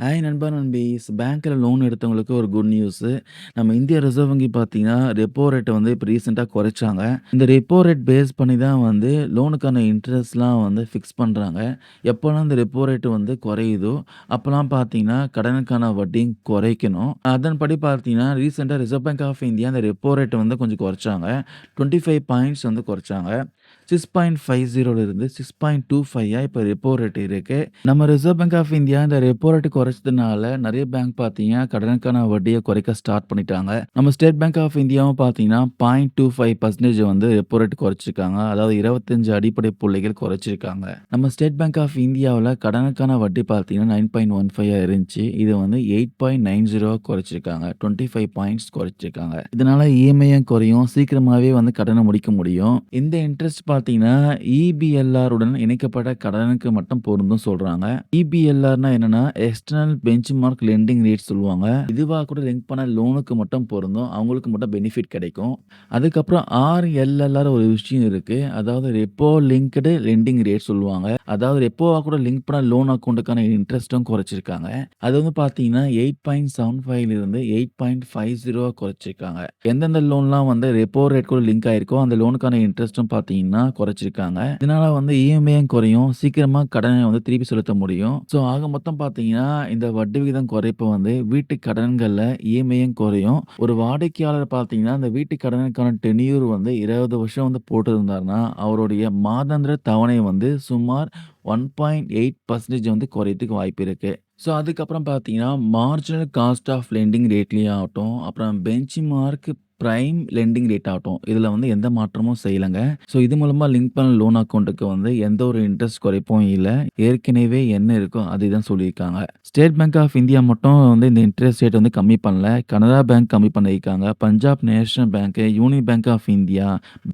Hi நண்பா நண்பீஸ் பேங்க்கில் loan எடுத்தவங்களுக்கு ஒரு குட் நியூஸு. நம்ம இந்திய ரிசர்வ் வங்கி பார்த்தீங்கன்னா, ரெப்போ ரேட்டை வந்து இப்போ ரீசெண்டாக குறைச்சாங்க. இந்த ரெப்போ ரேட் பேஸ் பண்ணி தான் வந்து லோனுக்கான இன்ட்ரெஸ்ட்லாம் வந்து ஃபிக்ஸ் பண்ணுறாங்க எப்போலாம் இந்த ரெப்போ ரேட் வந்து குறையுதோ, அப்போல்லாம் பார்த்தீங்கன்னா, கடனுக்கான வட்டியும் குறைக்கணும். அதன்படி பார்த்தீங்கன்னா, ரீசெண்டாக ரிசர்வ் பேங்க் ஆஃப் இந்தியா அந்த ரெப்போ ரேட்டை வந்து கொஞ்சம் குறைச்சாங்க. 25 பாயிண்ட்ஸ் வந்து குறைச்சாங்க. சிக்ஸ் பாயிண்ட் ஃபைவ் ஜீரோலேருந்து சிக்ஸ் பாயிண்ட் டூ ஃபைவாக இப்போ ரெப்போ ரேட் இருக்குது நம்ம ரிசர்வ் பேங்க் ஆஃப் இந்தியா இந்த ரெப்போ ரேட் குறைச்சதுனால நிறைய பேங்க் பார்த்தீங்கன்னா, கடனுக்கான வட்டியை குறைக்க ஸ்டார்ட் பண்ணிட்டாங்க. நம்ம ஸ்டேட் பேங்க் ஆஃப் இந்தியாவும் பார்த்தீங்கன்னா, 0.25% வந்து ரெப்போ ரேட் குறைச்சிருக்காங்க. அதாவது 25 அடிப்படை புள்ளிகள் குறைச்சிருக்காங்க. நம்ம ஸ்டேட் பேங்க் ஆஃப் இந்தியாவில் கடனுக்கான வட்டி பார்த்தீங்கன்னா, 9.15ஆ இருந்துச்சு. இது வந்து 8.90ஆ குறைச்சிருக்காங்க. 25 பாயிண்ட்ஸ் குறைச்சிருக்காங்க. இதனால இஎம்ஐயும் குறையும். சீக்கிரமாகவே வந்து கடனை முடிக்க முடியும். இந்த இன்ட்ரெஸ்ட் பார்த்து பார்த்தீங்கன்னா, இபிஎல்ஆருடன் இணைக்கப்பட்ட கடனுக்கு மட்டும் பொருந்தும் சொல்றாங்க. இபிஎல்ஆர்னா என்னன்னா, எக்ஸ்டர்னல் பெஞ்ச்மார்க் லெண்டிங் ரேட் சொல்லுவாங்க. இதுவாக கூட லிங்க் பண்ண லோனுக்கு மட்டும் பொருந்தும். அவங்களுக்கு மட்டும் பெனிஃபிட் கிடைக்கும். அதுக்கப்புறம் ஆர்எல்எல்ஆர் ஒரு விஷயம் இருக்கு. அதாவது ரெப்போ லிங்க்டு லெண்டிங் ரேட் சொல்லுவாங்க. அதாவது ரெப்போவா கூட லிங்க் பண்ண லோன் அக்கௌண்ட்டுக்கான இன்ட்ரெஸ்ட்டும் குறைச்சிருக்காங்க. அது வந்து பார்த்தீங்கன்னா, 8.75லிருந்து 8.50ஆ குறைச்சிருக்காங்க. எந்தெந்த லோன்லாம் வந்து ரெப்போ ரேட் கூட லிங்க் ஆயிருக்கோ, அந்த லோனுக்கான இன்ட்ரெஸ்ட்டும் பார்த்தீங்கன்னா, குறைச்சிருக்காங்க. இதனால வந்து இஎம்ஐயும் குறையும். சீக்கிரமா கடனை வந்து திருப்பி செலுத்த முடியும். ஸோ ஆக மொத்தம் பார்த்தீங்கன்னா, இந்த வட்டி விகிதம் குறைப்பு வந்து வீட்டு கடன்களில் இஎம்ஐயும் குறையும். ஒரு வாடிக்கையாளர் பார்த்தீங்கன்னா, இந்த வீட்டு கடனுக்கான டெனியூர் வந்து 20 வருஷம் வந்து போட்டிருந்தாருன்னா அவருடைய மாதாந்திர தவணை வந்து சுமார் 1.8% வந்து குறையத்துக்கு வாய்ப்பு இருக்கு. ஸோ அதுக்கப்புறம் பார்த்தீங்கன்னா, மார்ஜினல் காஸ்ட் ஆஃப் லெண்டிங் ரேட்லேயே ஆகட்டும், அப்புறம் benchmark prime lending rate ஆகட்டும். இதில் வந்து எந்த மாற்றமும் செய்யலங்க. ஸோ இது மூலமாக லிங்க் பண்ண லோன் அக்கௌண்ட்டுக்கு வந்து எந்த ஒரு இன்ட்ரெஸ்ட் குறைப்பும் இல்லை ஏற்கனவே என்ன இருக்கோ அதை தான் சொல்லியிருக்காங்க. ஸ்டேட் பேங்க் ஆஃப் இந்தியா மட்டும் வந்து இந்த இன்ட்ரெஸ்ட் ரேட் வந்து கம்மி பண்ணல. கனரா பேங்க் கம்மி பண்ணியிருக்காங்க. Punjab national bank, union bank of India,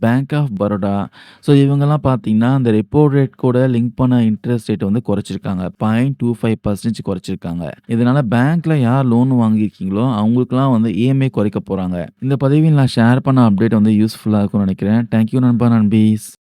bank of Baroda so இவங்கெல்லாம் பார்த்தீங்கன்னா, அந்த ரெப்போ ரேட் கூட லிங்க் பண்ண இன்ட்ரெஸ்ட் ரேட் வந்து குறைச்சிருக்காங்க. 0.25% குறைச்சிருக்காங்க. இதனால பேங்க்ல யார் லோன் வாங்கியிருக்கீங்களோ, அவங்களுக்குலாம் வந்து இஎம்ஐ குறைக்க போறாங்க. இந்த பதிவில் நான் ஷேர் பண்ண அப்டேட் வந்து யூஸ்ஃபுல்லாக இருக்கும்னு நினைக்கிறேன் தேங்க் யூ நண்பா, நண்பீஸ்.